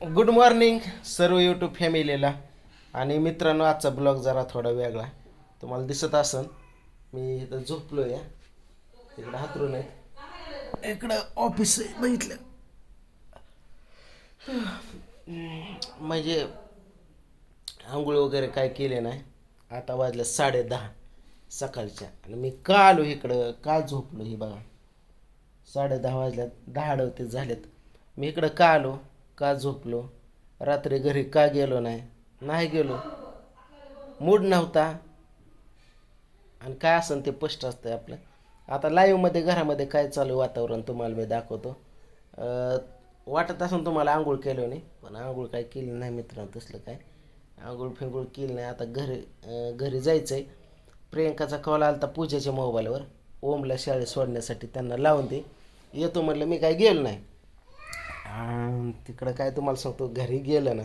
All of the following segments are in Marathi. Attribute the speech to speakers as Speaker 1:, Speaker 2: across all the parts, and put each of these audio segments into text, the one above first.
Speaker 1: गुड मॉर्निंग सर्व यूट्यूब फॅमिलीला आणि मित्रांनो आजचा ब्लॉग जरा थोडा वेगळा. तुम्हाला दिसत असन मी इथं झोपलो या इकडं हातरून आहे. इकडं ऑफिस आहे बघितलं. म्हणजे आंघोळ वगैरे काय केले नाही. आता वाजले साडे दहा सकाळच्या. आणि मी का आलो इकडं? का झोपलो ही बघा. साडे दहा वाजल्यात दहा अडवते झालेत. मी इकडं का आलो? का झोपलो? रात्री घरी का गेलो नाही? नाही गेलो. मूड नव्हता. आणि काय असेल ते स्पष्ट असतं आपलं. आता लाईव्हमध्ये घरामध्ये काय चालू आहे वातावरण तुम्हाला मी दाखवतो. वाटत असून तुम्हाला आंघोळ केलं नाही? पण आंघोळ काय केली नाही मित्रांनो तसलं काय? आंघोळ फिंगोळ केली नाही. आता घरी घरी जायचं आहे प्रियंकाचा कॉल आला तर पूजेच्या मोबाईलवर ओमला शाळेत सोडण्यासाठी त्यांना लावून दे. येतो म्हटलं मी काय गेलो नाही. तिकडं काय तुम्हाला सांगतो घरी गेलं ना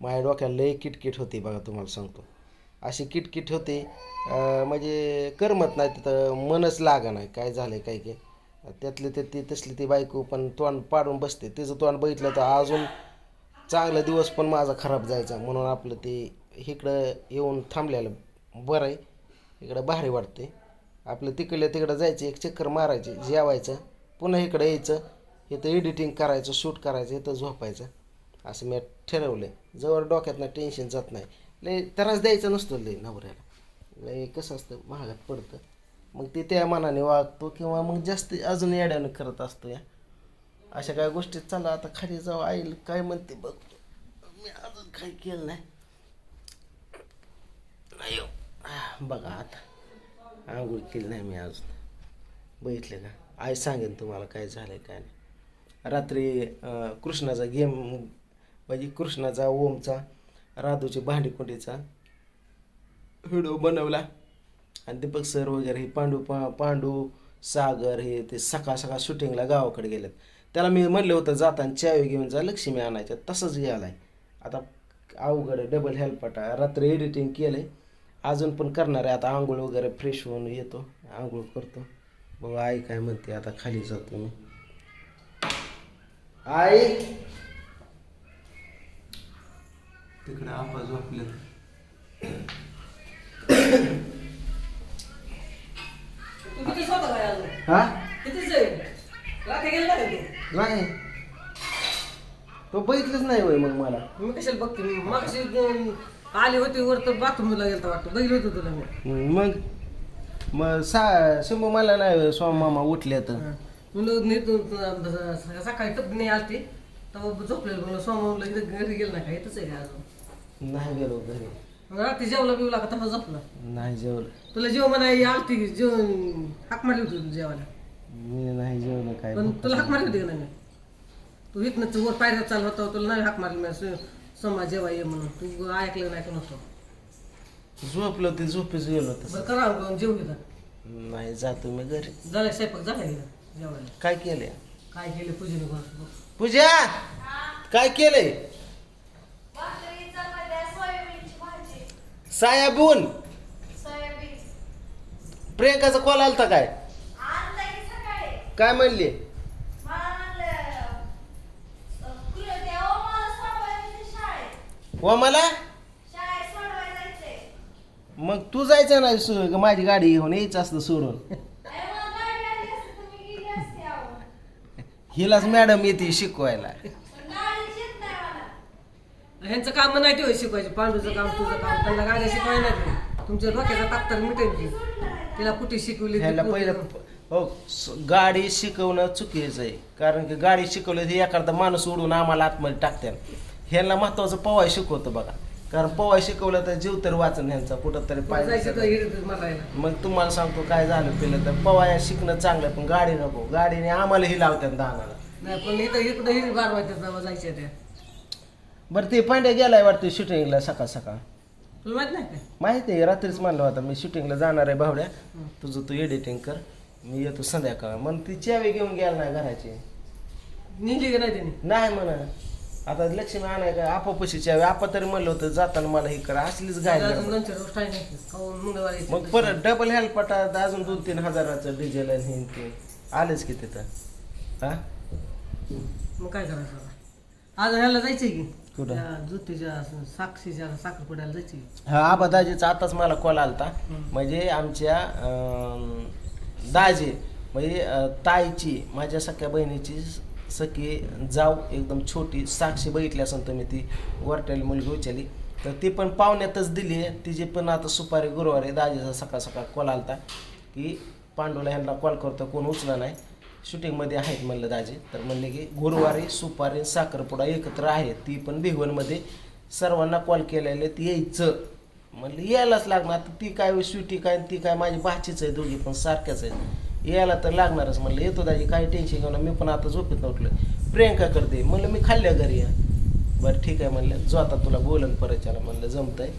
Speaker 1: माझ्या डोक्याला लय किटकिट होती बघा तुम्हाला सांगतो. अशी किटकिट होती म्हणजे करमत नाही तिथं मनच लागा नाही काय झालं काय काय. त्यातली ते ती तसली ती बायको पण तोंड पाडून बसते तिचं तोंड बघितलं तर अजून चांगला दिवस पण माझा खराब जायचा म्हणून आपलं ते इकडं येऊन थांबलेलं बरं आहे इकडं भारी वाटते आपलं तिकडल्या तिकडं जायचं एक चक्कर मारायचे जेवायचं पुन्हा इकडं यायचं इथं एडिटिंग करायचं शूट करायचं इथं झोपायचं. असं मी ठरवलं आहे जवळ डोक्यातनं टेन्शन जात नाही. लय त्रास द्यायचा नसतो लय नवऱ्याला. लय कसं असतं महागात पडतं. मग ते त्या मनाने वागतो किंवा मग जास्त अजून येड्यानं करत असतो या. अशा काय गोष्टी चला. आता खाली जाऊ आईल काय म्हणते बघतो मी अजून काही केलं नाही. अयो हो. बघा आता. आंघोळ केली नाही मी अजून. बघितले का? आई सांगेन तुम्हाला काय झालंय काय नाही. रात्री कृष्णाचा गेम म्हणजे कृष्णाचा ओमचा राधूची भांडीकुंडीचा व्हिडिओ बनवला. आणि दीपक सर वगैरे हे पांडू पा पांडू सागर हे ते सकाळ सकाळ शूटिंगला गावाकडे गेलेत. त्याला मी म्हणलं होतं जाताना चावी घेऊन जा लक्ष्मी आणायच्या तसंच गेलाय आता अवघड डबल हेल्पटा. रात्री एडिटिंग केलं आहे अजून पण करणार आहे. आता आंघोळ वगैरे फ्रेश होऊन येतो. आंघोळ करतो. बघा आई काय म्हणते आता खाली जातो मी. आई. तिकडे आपा झोपले
Speaker 2: तू कितीच होता काय अजून
Speaker 1: हा?
Speaker 2: ते
Speaker 1: नाही. तो बघितलंच नाही होय मग मला.
Speaker 2: मी कशाला बघते? मी मागशी दोन आली होती वर तर बाथरूमला गेलता वाटतं. बघितलं होतं तुला मी.
Speaker 1: मग मग सा शंभू मला नाही स्वामी मामा उठले तर
Speaker 2: म्हणलं सकाळी आलती. तेव्हा झोपलेलं म्हणलं घरी गेलं ना काय इथंच आहे का अजून?
Speaker 1: नाही गेलो घरी.
Speaker 2: मग रात्री जेवला बिवला का तेव्हा झोपला.
Speaker 1: नाही जेवलं.
Speaker 2: तुला जेव म्हणा आलती जेवण हाक मारली होती तुला जेवायला.
Speaker 1: मी नाही जेवलं काय
Speaker 2: पण तुला हाक मारली होती का नाही? तू इथनं वर पायऱ्या चालू होता तुला नाही हाक मारली मी समा जेवा ये म्हणून. तू ऐकलं नाही का नसतो
Speaker 1: झोपलो ते झोपेच गेलो तसं.
Speaker 2: बरं करा जेवू घेता.
Speaker 1: नाही जातो मी घरी.
Speaker 2: झालं स्वयंपाक झाला गेला
Speaker 1: काय केलंय
Speaker 2: काय केलं पूजेने
Speaker 1: पूजा काय केलंय
Speaker 3: भाकरी, चपात्या, सोयाबीनची भाजी,
Speaker 1: सायाबून
Speaker 3: सोयाबीन.
Speaker 1: प्रियंकाचा कॉल आलता काय
Speaker 3: आणलं की सकाळी.
Speaker 1: काय म्हणली
Speaker 3: मला म्हणलं, कुठं जायचं शाळेत.
Speaker 1: व मला
Speaker 3: शाळेत सोडवायला जायचंय.
Speaker 1: मग तू जायचं ना सु- माझी गाडी घेऊन यायचं असतं सोडून
Speaker 3: अरे मग गाडी आली असती तर मी गेली असती अहो.
Speaker 1: हिलाच मॅडम येते शिकवायला.
Speaker 2: ह्यांचं काम नाही ते शिकवायचे. पांडूचं काम तुझं काम त्यांना गाड्या शिकवायला नाही. तुमच्या डोक्याचा ताक तर मिटेल की तिला कुठे शिकवली
Speaker 1: ह्याला पहिलं हो स- गाडी शिकवणं चुकीचं आहे. कारण की गाडी शिकवली की एखादा माणूस उडून आम्हाला आतमध्ये टाकतात ह्यांना महत्वाचं पवाय शिकवतं बघा. कारण पवाय शिकवलं तर जीव तर वाचन ह्यांचा कुठं तरी पाहिजे मग तुम्हाला सांगतो काय झालं पहिलं तर पवाया शिकणं चांगलं पण गाडी नको. गाडीने आम्हालाही लावतात दानाला. बरं ते. पांड्या गेलाय वाटतं शूटिंगला सकाळ सकाळ.
Speaker 2: माहीत नाही काय
Speaker 1: माहिती आहे रात्रीच म्हणलं होता मी शूटिंगला जाणार आहे भावड्या. तुझं तू एडिटिंग कर मी येतो संध्याकाळ. मग ती चावी घेऊन गेला नाही घराची.
Speaker 2: निघली का नाही त्याने
Speaker 1: नाही म्हणा. आता लक्ष्मी आणाय का आपापशी चावी आपा तरी म्हणलं होतं जाताना मला हे करा. असलीच
Speaker 2: अजून
Speaker 1: गाय
Speaker 2: दोन चार मंगळवारी.
Speaker 1: मग परत डबल हेल्पटात अजून दोन तीन हजाराचं डिझेल आणि हे ते. आलेच की तिथं. हा?
Speaker 2: मग काय करायचं आता? आज ह्याला जायचंय की?
Speaker 1: कुठं?
Speaker 2: त्या ज्योतीच्या साक्षीच्या साखरपुड्याला जायची
Speaker 1: हा आबा दाजीचा आताच मला कॉल आलता. म्हणजे आमच्या अं, दाजी म्हणजे अं, ताईची माझ्या सख्या बहिणीची सखी जाऊ एकदम छोटी साक्षी बघितली असेल तुम्ही ती वरट्याला मुलगी उचलली तर ती पण पाहुण्यातच दिली आहे. तिची पण आता सुपारी गुरुवारी दाजीचा सकाळ सकाळ कॉल आलता की पांडूला ह्यांना कॉल करतो कोण उचला नाही. शूटिंगमध्ये आहेत म्हणलं दाजी. तर म्हणले की गुरुवारी सुपारी साखरपुडा एकत्र आहे. ती पण भिगवणमध्ये सर्वांना कॉल केलेले ती यायचं. म्हणलं यायलाच लागणार. आता ती काय स्वीटी काय ती काय माझी भाचीच आहे दोघी पण सारख्याच आहेत. यायला तर लागणारच म्हणलं. येतो दाजी काही टेन्शन घेऊन मी पण आता झोपेत नव्हतं. प्रियंका करते म्हणलं मी खाल्ल्या घरी या बरं ठीक आहे म्हणलं. जो आता तुला बोलन परत म्हणलं जमतंय.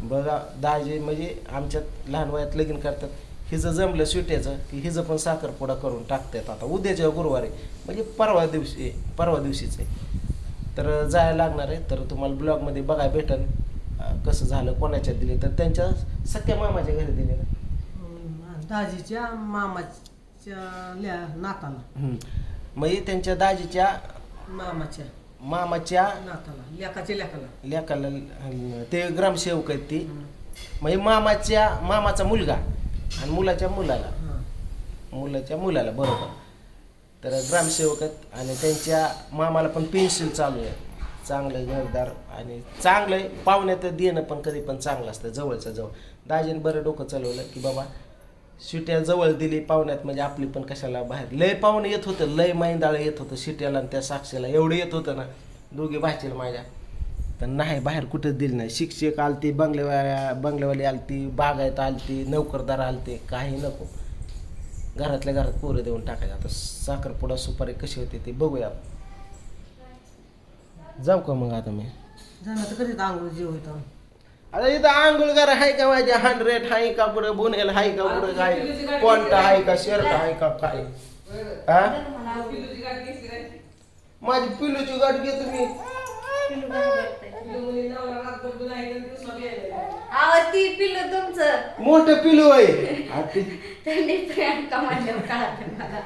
Speaker 1: बघा दाजी म्हणजे आमच्यात लहान वयात लगीन करतात. हिचं जमलं सुट्याचं की हिचं पण साखरपुडा करून टाकतात आता. उद्याच्या गुरुवारी. म्हणजे परवा दिवशी परवा दिवशीच आहे. तर जायला लागणार आहे. तर तुम्हाला ब्लॉगमध्ये बघायला भेटेल. कसं झालं कोणाच्या दिले तर त्यांच्या सख्या मामाच्या घरी दिले ना.
Speaker 2: दाजीच्या मामाच्या ल्या नाताला.
Speaker 1: हम्म. म्हणजे त्यांच्या दाजीच्या
Speaker 2: मामाच्या.
Speaker 1: मामाच्या
Speaker 2: नाताला लेकाच्या लेकाला.
Speaker 1: लेकाला ते ग्रामसेवक आहेत ती. म्हणजे मामाच्या मामाचा मुलगा आणि मुलाच्या मुलाला.
Speaker 2: हा.
Speaker 1: मुलाच्या मुलाला बरोबर. तर ग्रामसेवक आहेत आणि त्यांच्या मामाला पण पेन्सिल चालू आहे. चांगलं घरदार आणि चांगलं आहे. पाहुण्यात देणं पण कधी पण चांगलं असतं जवळचं जवळ. दाजीने बरं डोकं चालवलं की बाबा शिट्या जवळ दिली पाहुण्यात म्हणजे आपली पण कशाला बाहेर. लय पाहुणे येत होतं लय मैंदाळ येत होतं शिट्याला आणि त्या साक्षीला. एवढं येत होतं ना दोघे भाचील माझ्या. तर नाही बाहेर कुठं दिली नाही. शिक्षक आलती बंगलेवाल्या बंगलेवाली आलती बागायत आलती नोकरदार आलते काही नको. घरातल्या घरात पोरं देऊन टाकायचं. आता साखरपुडा सुपारी कशी होते ते बघूया. जाऊ का मग आता मी?
Speaker 2: जाणार तर कधीच आंघोळ जीव
Speaker 1: आता इथं आंघोळ घर आहे का माझ्या हंड्रेड आहे का पुढं? बुनेल आहे का पुढं? काय? कोणता आहे का? शर्ट आहे का काय? हा? माझी पिलूची गाठ घे तुम्ही.
Speaker 3: ती तुमचं.
Speaker 1: मोठं पिलू आहे. आ ती-
Speaker 3: त्यांनी प्रियांका माझ्यावर कळालं मला.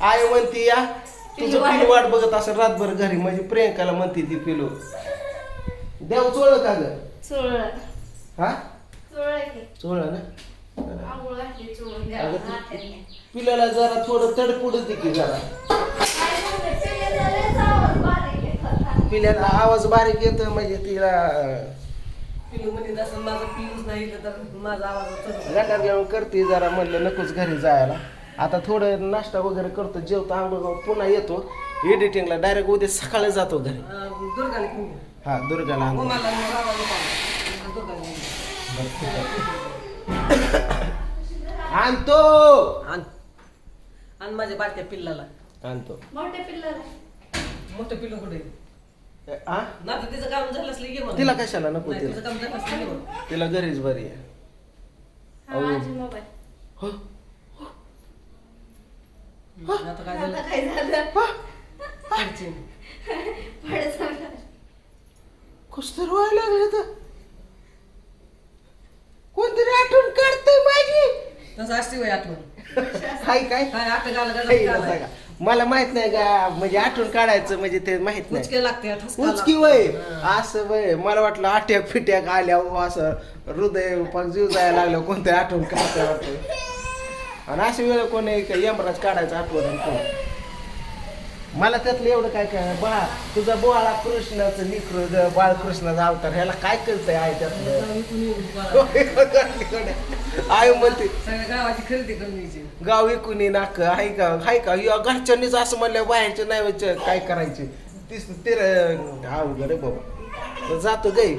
Speaker 1: आई म्हणती या तुझं पिलू वाट बघत असं रातभर घरी. म्हणजे प्रियंकाला म्हणते ती पिलू. देव चोळ का ग?
Speaker 3: चोळलं.
Speaker 1: हा?
Speaker 3: चोळलं की.
Speaker 1: चोळ ना. पिल्याला जरा थोडं तडपुड दे की जरा. पिल्याला आवाज बारीक येतो म्हणजे तिला अं,
Speaker 2: पिलू म्हणजे नसेल माझं पिलूच नाही इथं तर माझा आवाज.
Speaker 1: गटार घेऊन करते जरा म्हणलं नकोच घरी जायला. आता थोडं नाश्ता वगैरे करतो जेवतो आंघोळ पुन्हा येतो. एडिटिंगला डायरेक्ट उद्या सकाळी जातो घरी. हा दुर्गाला. आणतो.
Speaker 2: आण. आण माझ्या बारक्या पिल्लाला.
Speaker 1: आणतो.
Speaker 3: मोठे पिल्लर
Speaker 2: मोठं पिल्लू कुठे?
Speaker 1: हा
Speaker 2: ना तिचं काम झालं असलं.
Speaker 1: तिला कशाला नको तिला?
Speaker 2: तिचं काम झालं असलं.
Speaker 1: तिला घरीच बरी आहे.
Speaker 3: हा माझी मोबाईल.
Speaker 1: हो?
Speaker 2: आता काय झालं?
Speaker 3: आता काय झालं?
Speaker 2: अडचण.
Speaker 1: तर व्हायला लागलं तर. कोणतरी आठवण काढतंय माझी.
Speaker 2: तसं असते वय आठवण.
Speaker 1: हाय काय?
Speaker 2: काय आता गाल
Speaker 1: हाय ना सांगा. मला माहीत नाही का म्हणजे आठवण काढायचं म्हणजे ते माहीत नाही.
Speaker 2: उचके लागते ठसका
Speaker 1: उचकी
Speaker 2: लागतो.
Speaker 1: वय. असं वय. मला वाटलं अटॅक फिट्याक आल्या हो असं हृदय जीव जायला लागलं कोणतरी आठवण काढतंय वाटतं. आणि अशा वेळ कोणी का यमराज काढायचं आठवण आणि कोण मला त्यातलं एवढं काय काय बाळ तुझा बोळा कृष्णाचं ग बाळकृष्णाचा अवतार ह्याला काय कळतंय आहे त्यातलं. आई म्हणते
Speaker 2: गावाची खरेदी करून
Speaker 1: गाव इकुनी नाक हाय का हाय का? या घरच्यांनीच असं म्हणलं बाहेरचे नाही व्हायचे, काय करायचे? तीस तेर अवघड आहे बाबा. जातो गे.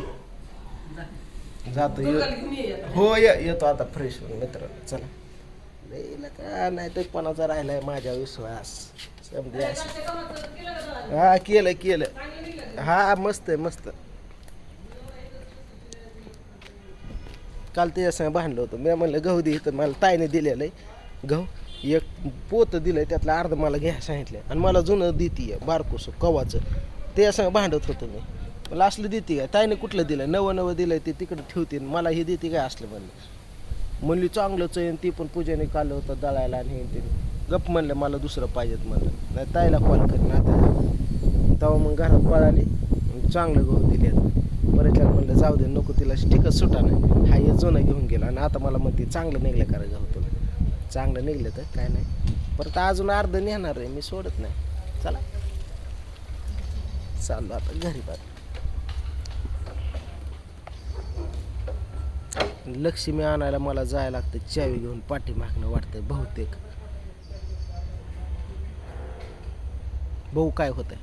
Speaker 1: जातो. हो येतो आता फ्रेश मित्र चला. नाही तर कोणाचा राहिलाय माझ्या विश्वास. हा केलं केलं हा मस्त आहे मस्त. काल ते संग भांडलं होतं. मी म्हणलं गहू दे तर मला ताईने दिलेलं आहे. गहू एक पोत दिलंय त्यातलं अर्ध मला घ्या सांगितलं आणि मला जुनं देते बारकोस कवाचं ते संग भांडत होतो मी. मला असलं देते काय? ताईने कुठलं दिलं नवं नवं दिलंय ते तिकडं ठेवते आणि मला हे देते काय असलं म्हणलं. म्हणली चांगलंच आहे आणि ती पण पूजेने काल होतं दळायला आणि हे ते. गप म्हणलं मला दुसरं पाहिजेत म्हणलं. नाही ताईला कॉल करीन आता. तेव्हा मग घरात पळाली आणि चांगलं गहू दिले बरेच म्हणलं जाऊ दे नको तिला स्टिकच सुटा नाही. हा हे जुनं घेऊन गेला आणि आता मला म्हणते चांगलं निघलं का रे गहू तुला? चांगलं निघलं तर काय नाही. परत अजून अर्ध नेणार आहे मी सोडत नाही. चला. चाललो आता घरी बात लक्ष्मी आणायला मला जायला लागतं चावी घेऊन पाठी मागणं वाटतंय बहुतेक. भाऊ काय होतंय